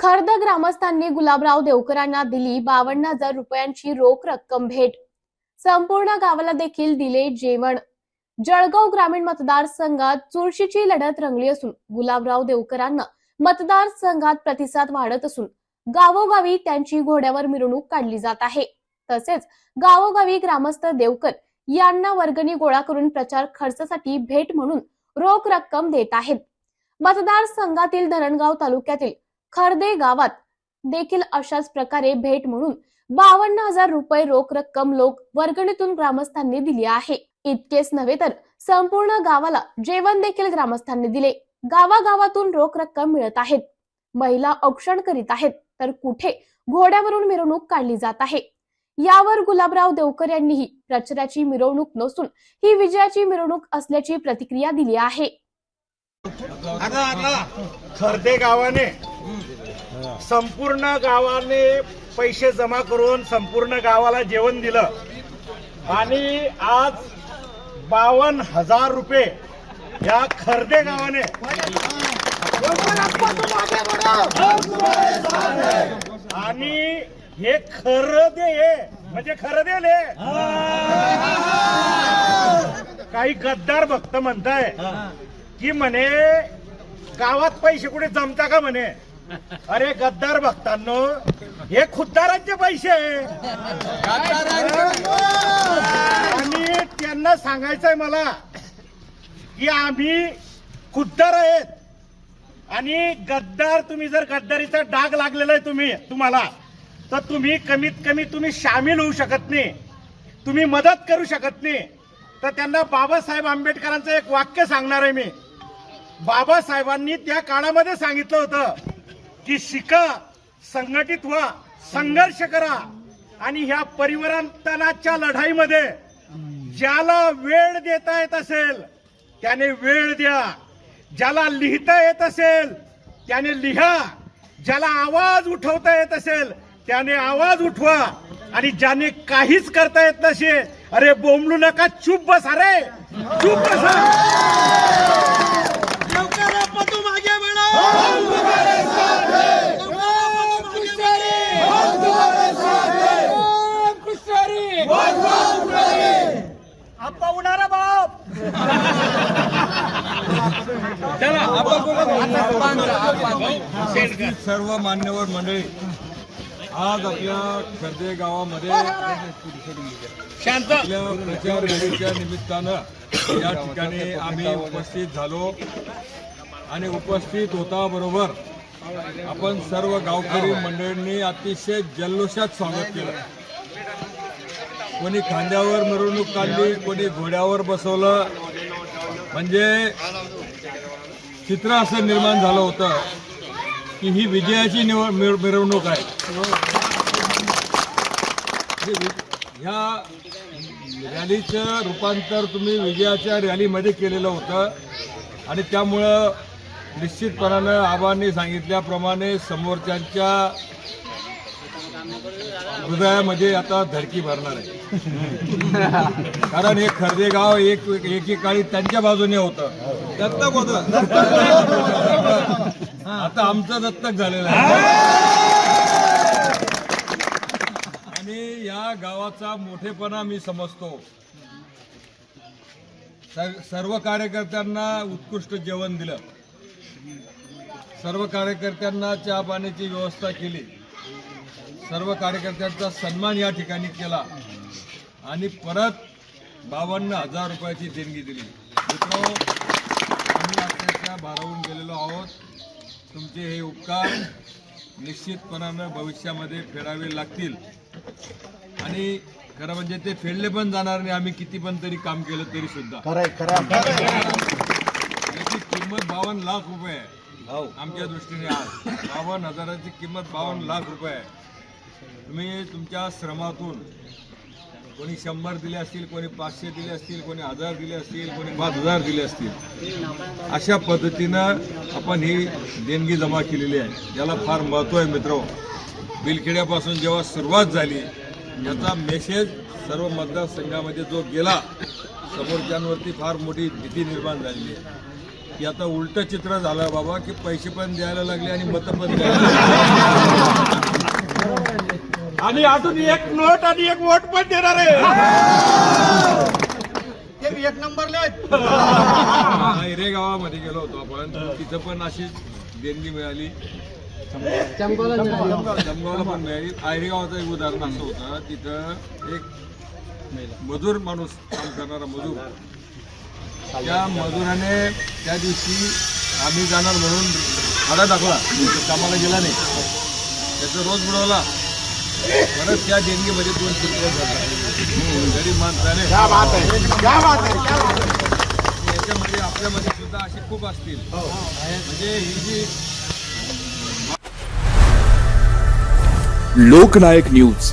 खर्द ग्रामस्थांनी गुलाबराव देवकरांना दिली बावन्न हजार रुपयांची रोख रक्कम भेट. संपूर्ण गावाला देखील दिले जेवण. जळगाव ग्रामीण मतदारसंघात चुरशीची लढत रंगली असून गुलाबराव देवकरांना मतदारसंघात प्रतिसाद वाढत असून गावोगावी त्यांची घोड्यावर मिरवणूक काढली जात आहे. तसेच गावोगावी ग्रामस्थ देवकर यांना वर्गणी गोळा करून प्रचार खर्चासाठी भेट म्हणून रोख रक्कम देत आहेत. मतदारसंघातील धरणगाव तालुक्यातील खर्दे गावात देखील अशाच प्रकारे भेट म्हणून बावन्न हजार रुपये रोख रक्कम लोक वर्गणीतून ग्रामस्थांनी दिली आहे. इतकेच नव्हे तर संपूर्ण गावाला जेवण देखील ग्रामस्थांनी दिले. गावागावातून रोख रक्कम मिळत आहेत. महिला औक्षण करीत आहेत तर कुठे घोड्यावरून मिरवणूक काढली जात आहे? यावर गुलाबराव देवकर यांनीही प्रचाराची मिरवणूक नसून ही विजयाची मिरवणूक असल्याची प्रतिक्रिया दिली आहे. खर्दे गावाने. संपूर्ण गावाने पैसे जमा करून संपूर्ण गावाला जेवण दिलं. आणि आज बावन्न हजार रुपये या खर्दे गावाने. आणि हे खरं दे हे म्हणजे खरं देले काही गद्दार भक्त म्हणताय की म्हणे गावात पैसे कुठे जमता का म्हणे? अरे गद्दार भक्तांनो हे खुद्दारांचे पैसे आहे. आणि त्यांना सांगायचंय मला की आम्ही खुद्दार आहेत. आणि गद्दार तुम्ही जर गद्दारीचा डाग लागलेला आहे तुम्ही तुम्हाला तर तुम्ही कमीत कमी तुम्ही सामील होऊ शकत नाही. तुम्ही मदत करू शकत नाही. तर त्यांना बाबासाहेब आंबेडकरांचं एक वाक्य सांगणार आहे मी. बाबासाहेबांनी त्या काळामध्ये सांगितलं होतं की शिका संघटित व्हा संघर्ष करा. आणि ह्या परिवर्तनाच्या लढाईमध्ये ज्याला वेळ देता येत असेल त्याने वेळ द्या. ज्याला लिहिता येत असेल त्याने लिहा. ज्याला आवाज उठवता येत असेल त्याने आवाज उठवा. आणि ज्याने काहीच करता येत नसे अरे बोंबलू नका चुप बसा रे. चुप बसा. उपस्थित सर्व मान्यवर मंडळी आज आपल्या खर्दे गावामध्ये प्रचार रॅलीच्या निमित्तानं या ठिकाणी आम्ही उपस्थित झालो. आणि उपस्थित होता बरोबर आपण सर्व गावकरी मंडळींनी अतिशय जल्लोषात स्वागत केलं. कोणी खांद्यावर मिरवणूक काढली कोणी घोड्यावर बसवलं. म्हणजे चित्र असं निर्माण झालं होतं की ही विजयाची निव- मिरवणूक आहे. ह्या रॅलीचं रूपांतर तुम्ही विजयाच्या रॅलीमध्ये केलेलं होतं आणि त्यामुळं निश्चितपणानं आबांनी सांगितल्याप्रमाणे समोरच्यांच्या हृदयामध्ये आता धडकी भरणार आहे. कारण हे खर्दे गाव एक एकेकाळी त्यांच्या बाजूने होतं. दत्तक होतं. आता आमचं दत्तक झालेलं आहे. आणि या गावाचा मोठेपणा मी समजतो. सर- सर्व कार्यकर्त्यांना उत्कृष्ट जेवण दिलं. सर्व कार्यकर्त्यांना चहा पाण्याची व्यवस्था केली. सर्व कार्यकर्त्यांचा सन्मान या ठिकाणी केला. आणि परत बावन्न हजार रुपयाची देणगी दिली. मित्र आम्ही अक्षरशः भारावून गेलेलो आहोत. तुमचे हे उपकार निश्चितपणानं भविष्यामध्ये फेडावे लागतील. आणि खरं म्हणजे ते फेडले पण जाणार नाही. आम्ही किती पण तरी काम केलं तरी सुद्धा. याची किंमत बावन्न लाख रुपये आहे. आमच्या दृष्टीने आज. बावन्न हजाराची किंमत बावन्न लाख रुपये आहे. तुम्ही तुमच्या श्रमातून कोणी शंभर दिले असतील कोणी पाचशे दिले असतील कोणी हजार दिले असतील कोणी पाच हजार दिले असतील अशा पद्धतीनं आपण ही देणगी जमा केलेली आहे. याला फार महत्त्व आहे मित्र. बिलखेड्यापासून जेव्हा सुरुवात झाली याचा मेसेज सर्व मतदारसंघामध्ये जो गेला समोरच्यांवरती फार मोठी भीती निर्माण झालेली आहे. की आता उलटं चित्र झालं बाबा की पैसे पण द्यायला लागले आणि मतं पण द्यायला लागले. आणि अजून एक नोट आणि एक वोट पण देणार आहे. ते एक नंबरले आयरे गावामध्ये गेलो होतो आपण. तिथं पण अशीच देणगी मिळाली. जमगावला पण मिळाली. आयरे गावाचं एक उदाहरण असं होतं तिथं एक मजूर माणूस काम करणारा मजूर. त्या मजुराने त्या दिवशी आम्ही जाणार म्हणून भाडा टाकला तो कामाला गेला नाही. त्याचा रोज बुडवला. परत त्या देणगीमध्ये दोन चित्र झाले. गरीब माणसाने. याच्यामध्ये आपल्यामध्ये सुद्धा असे खूप असतील. म्हणजे ही जी लोकनायक न्यूज.